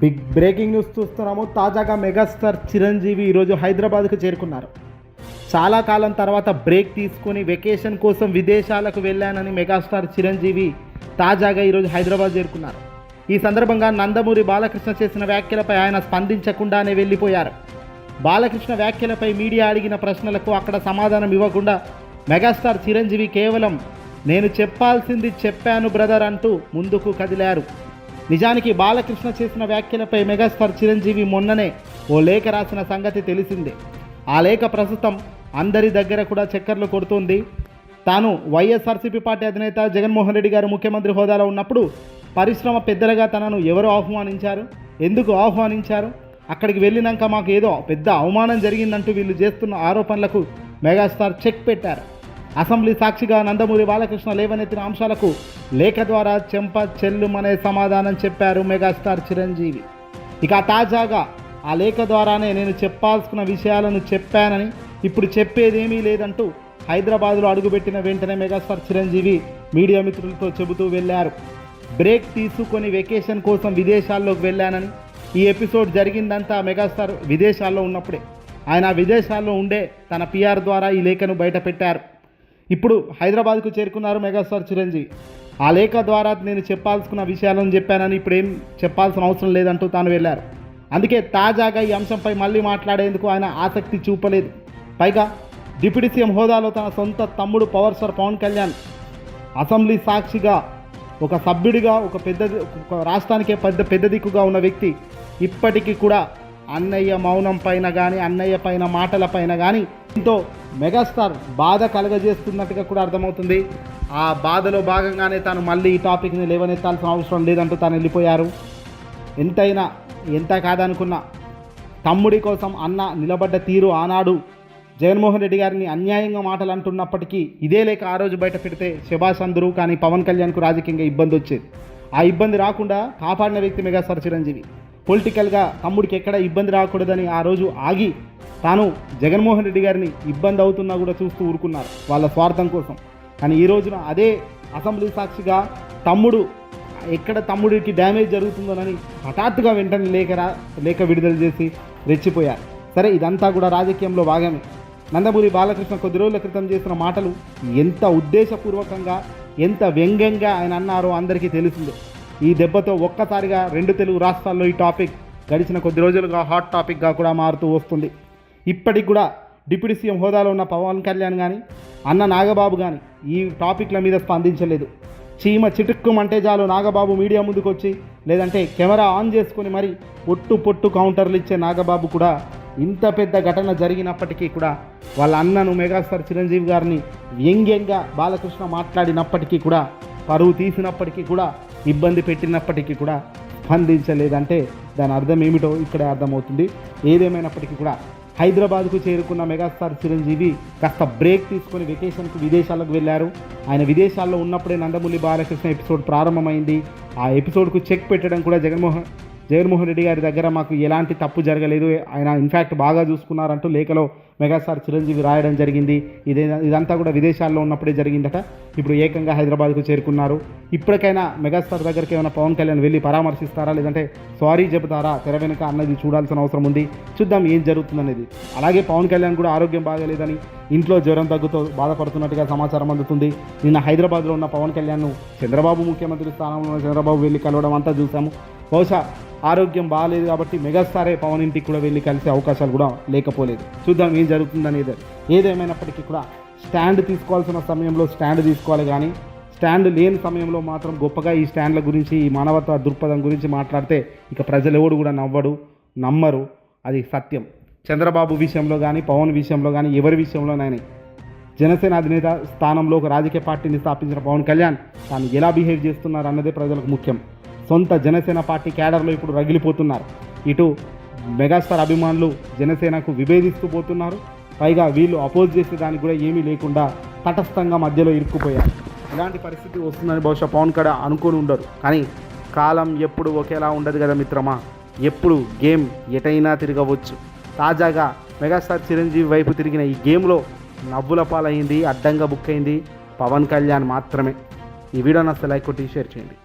Big breaking news చూస్తున్నాము. తాజాగా megastar Chiranjeevi ఈరోజు హైదరాబాద్కు చేరుకున్నారు. చాలా కాలం తర్వాత బ్రేక్ తీసుకొని వెకేషన్ కోసం విదేశాలకు వెళ్ళానని మెగాస్టార్ చిరంజీవి తాజాగా ఈరోజు హైదరాబాద్ చేరుకున్నారు. ఈ సందర్భంగా నందమూరి బాలకృష్ణ చేసిన వ్యాఖ్యలపై ఆయన స్పందించకుండానే వెళ్ళిపోయారు. బాలకృష్ణ వ్యాఖ్యలపై మీడియా అడిగిన ప్రశ్నలకు అక్కడ సమాధానం ఇవ్వకుండా మెగాస్టార్ చిరంజీవి కేవలం నేను చెప్పాల్సింది చెప్పాను బ్రదర్ అంటూ ముందుకు కదిలారు. నిజానికి బాలకృష్ణ చేసిన వ్యాఖ్యలపై మెగాస్టార్ చిరంజీవి మొన్ననే ఓ లేఖ రాసిన సంగతి తెలిసిందే. ఆ లేఖ ప్రస్తుతం అందరి దగ్గర కూడా చక్కర్లు కొడుతుంది. తాను వైఎస్ఆర్సీపీ పార్టీ అధినేత జగన్మోహన్ రెడ్డి గారు ముఖ్యమంత్రి హోదాలో ఉన్నప్పుడు పరిశ్రమ పెద్దలుగా తనను ఎవరు ఆహ్వానించారు? ఎందుకు ఆహ్వానించారు? అక్కడికి వెళ్ళినాక మాకు ఏదో పెద్ద అవమానం జరిగిందంటూ వీళ్ళు చేస్తున్న ఆరోపణలకు మెగాస్టార్ చెక్ పెట్టారు. అసెంబ్లీ సాక్షిగా నందమూరి బాలకృష్ణ లేవనెత్తిన అంశాలకు లేఖ ద్వారా చెంప చెల్లుమనే సమాధానం చెప్పారు మెగాస్టార్ చిరంజీవి. ఇక తాజాగా ఆ లేఖ ద్వారానే నేను చెప్పాల్సిన విషయాలను చెప్పానని ఇప్పుడు చెప్పేదేమీ లేదంటూ హైదరాబాద్లో అడుగుపెట్టిన వెంటనే మెగాస్టార్ చిరంజీవి మీడియా మిత్రులతో చెబుతూ వెళ్ళారు బ్రేక్ తీసుకొని వెకేషన్ కోసం విదేశాల్లోకి వెళ్ళానని ఈ ఎపిసోడ్ జరిగిందంతా మెగాస్టార్ విదేశాల్లో ఉన్నప్పుడే. ఆయన విదేశాల్లో ఉండే తన పిఆర్ ద్వారా ఈ లేఖను బయటపెట్టారు. ఇప్పుడు హైదరాబాద్కు చేరుకున్నారు మెగాస్టార్ చిరంజీవి. ఆ లేఖ ద్వారా నేను చెప్పాల్సిన విషయాలను చెప్పానని ఇప్పుడు ఏం చెప్పాల్సిన అవసరం లేదంటూ తాను వెళ్ళారు. అందుకే తాజాగా ఈ అంశంపై మళ్ళీ మాట్లాడేందుకు ఆయన ఆసక్తి చూపలేదు. పైగా డిప్యూటీ సీఎం హోదాలో తన సొంత తమ్ముడు power star Pawan Kalyan assembly సాక్షిగా ఒక సభ్యుడిగా ఒక పెద్ద ఒక రాష్ట్రానికే పెద్ద పెద్ద దిక్కుగా ఉన్న వ్యక్తి ఇప్పటికీ కూడా అన్నయ్య మౌనం పైన కానీ అన్నయ్య పైన మాటల పైన కానీ ఎంతో మెగాస్టార్ బాధ కలగజేస్తున్నట్టుగా కూడా అర్థమవుతుంది. ఆ బాధలో భాగంగానే తాను మళ్ళీ ఈ టాపిక్ని లేవనెత్తాల్సిన అవసరం లేదంటూ తాను వెళ్ళిపోయారు. ఎంతైనా ఎంత కాదనుకున్నా తమ్ముడి కోసం అన్న నిలబడ్డ తీరు ఆనాడు జగన్మోహన్ రెడ్డి గారిని అన్యాయంగా మాటలు అంటున్నప్పటికీ ఇదే లేక ఆ రోజు బయట పెడితే శభాష్ అందరూ కానీ పవన్ కళ్యాణ్కు రాజకీయంగా ఇబ్బంది వచ్చేది. ఆ ఇబ్బంది రాకుండా కాపాడిన వ్యక్తి మెగాస్టార్ చిరంజీవి. పొలిటికల్గా తమ్ముడికి ఎక్కడ ఇబ్బంది రాకూడదని ఆ రోజు ఆగి తాను జగన్మోహన్ రెడ్డి గారిని ఇబ్బంది అవుతున్నా కూడా చూస్తూ ఊరుకున్నారు వాళ్ళ స్వార్థం కోసం. కానీ ఈ రోజున అదే అసెంబ్లీ సాక్షిగా తమ్ముడు ఎక్కడ తమ్ముడికి డ్యామేజ్ జరుగుతుందోనని హఠాత్తుగా వెంటనే లేఖ రా లేఖ విడుదల చేసి రెచ్చిపోయారు. సరే ఇదంతా కూడా రాజకీయంలో భాగమే. నందమూరి బాలకృష్ణ కొద్ది రోజుల క్రితం చేసిన మాటలు ఎంత ఉద్దేశపూర్వకంగా ఎంత వ్యంగ్యంగా ఆయన అన్నారో అందరికీ తెలిసిందే. ఈ దెబ్బతో ఒక్కసారిగా రెండు తెలుగు రాష్ట్రాల్లో ఈ టాపిక్ గడిచిన కొద్ది రోజులుగా హాట్ టాపిక్గా కూడా మారుతూ వస్తుంది. ఇప్పటికి కూడా డిప్యూటీ సీఎం హోదాలో ఉన్న పవన్ కళ్యాణ్ కానీ అన్న నాగబాబు కానీ ఈ టాపిక్ల మీద స్పందించలేదు. చీమ చిటుక్కుమంటే చాలు నాగబాబు మీడియా ముందుకు వచ్చి లేదంటే కెమెరా ఆన్ చేసుకుని మరి పొట్టు పొట్టు కౌంటర్లు ఇచ్చే నాగబాబు కూడా ఇంత పెద్ద ఘటన జరిగినప్పటికీ కూడా వాళ్ళ అన్నను మెగాస్టార్ చిరంజీవి గారిని వ్యంగ్యంగా బాలకృష్ణ మాట్లాడినప్పటికీ కూడా పరువు తీసినప్పటికీ కూడా ఇబ్బంది పెట్టినప్పటికీ కూడా స్పందించలేదంటే దాని అర్థం ఏమిటో ఇక్కడే అర్థమవుతుంది. ఏదేమైనప్పటికీ కూడా హైదరాబాద్కు చేరుకున్న మెగాస్టార్ చిరంజీవి కాస్త బ్రేక్ తీసుకొని వెకేషన్కు విదేశాలకు వెళ్ళారు. ఆయన విదేశాల్లో ఉన్నప్పుడే నందమూలి బాలకృష్ణ ఎపిసోడ్ ప్రారంభమైంది. ఆ ఎపిసోడ్కు చెక్ పెట్టడం కూడా జగన్మోహన్ జగన్మోహన్ రెడ్డి గారి దగ్గర మాకు ఎలాంటి తప్పు జరగలేదు. ఆయన ఇన్ఫ్యాక్ట్ బాగా చూసుకున్నారంటూ లేఖలో మెగాస్టార్ చిరంజీవి రాయడం జరిగింది. ఇదే ఇదంతా కూడా విదేశాల్లో ఉన్నప్పుడే జరిగిందట. ఇప్పుడు ఏకంగా హైదరాబాద్కు చేరుకున్నారు. ఇప్పటికైనా మెగాస్టార్ దగ్గరికి ఏమైనా పవన్ కళ్యాణ్ వెళ్ళి పరామర్శిస్తారా? లేదంటే సారీ చెబుతారా? తెర వెనుక అన్నది చూడాల్సిన అవసరం ఉంది. చూద్దాం ఏం జరుగుతుందనేది. అలాగే పవన్ కళ్యాణ్ కూడా ఆరోగ్యం బాగాలేదని ఇంట్లో జ్వరం తగ్గుతో బాధపడుతున్నట్టుగా సమాచారం అందుతుంది. నిన్న హైదరాబాద్లో ఉన్న పవన్ కళ్యాణ్ను చంద్రబాబు ముఖ్యమంత్రి స్థానంలో చంద్రబాబు వెళ్ళి కలవడం అంతా చూసాము బహుశా ఆరోగ్యం బాగాలేదు కాబట్టి మెగాస్టారే పవన్ ఇంటికి కూడా వెళ్ళి కలిసే అవకాశాలు కూడా లేకపోలేదు. చూద్దాం ఏం జరుగుతుందనేది. ఏదేమైనప్పటికీ కూడా స్టాండ్ తీసుకోవాల్సిన సమయంలో స్టాండ్ తీసుకోవాలి కానీ స్టాండ్ లేని సమయంలో మాత్రం గొప్పగా ఈ స్టాండ్ల గురించి ఈ మానవత్వ దృక్పథం గురించి మాట్లాడితే ఇక ప్రజలు ఎవడు కూడా నవ్వడు నమ్మరు. అది సత్యం. చంద్రబాబు విషయంలో కానీ పవన్ విషయంలో కానీ ఎవరి విషయంలోనైనా జనసేన అధినేత స్థానంలో ఒక రాజకీయ పార్టీని స్థాపించిన పవన్ కళ్యాణ్ తాను ఎలా బిహేవ్ చేస్తున్నారు అన్నదే ప్రజలకు ముఖ్యం. సొంత జనసేన పార్టీ క్యాడర్లో ఇప్పుడు రగిలిపోతున్నారు. ఇటు మెగాస్టార్ అభిమానులు జనసేనకు విభేదిస్తూ పోతున్నారు. పైగా వీళ్ళు అపోజ్ చేసే దానికి కూడా ఏమీ లేకుండా తటస్థంగా మధ్యలో ఇరుక్కుపోయారు. ఇలాంటి పరిస్థితి వస్తుందని బహుశా పవన్ కడ అనుకొని ఉండరు. కానీ కాలం ఎప్పుడు ఒకేలా ఉండదు కదా మిత్రమా? ఎప్పుడు గేమ్ ఎటైనా తిరగవచ్చు. తాజాగా మెగాస్టార్ చిరంజీవి వైపు తిరిగిన ఈ గేమ్లో నవ్వుల పాలైంది అడ్డంగా బుక్ అయింది పవన్ కళ్యాణ్ మాత్రమే. ఈ వీడియో నస్తే లైక్ కొట్టి షేర్ చేయండి.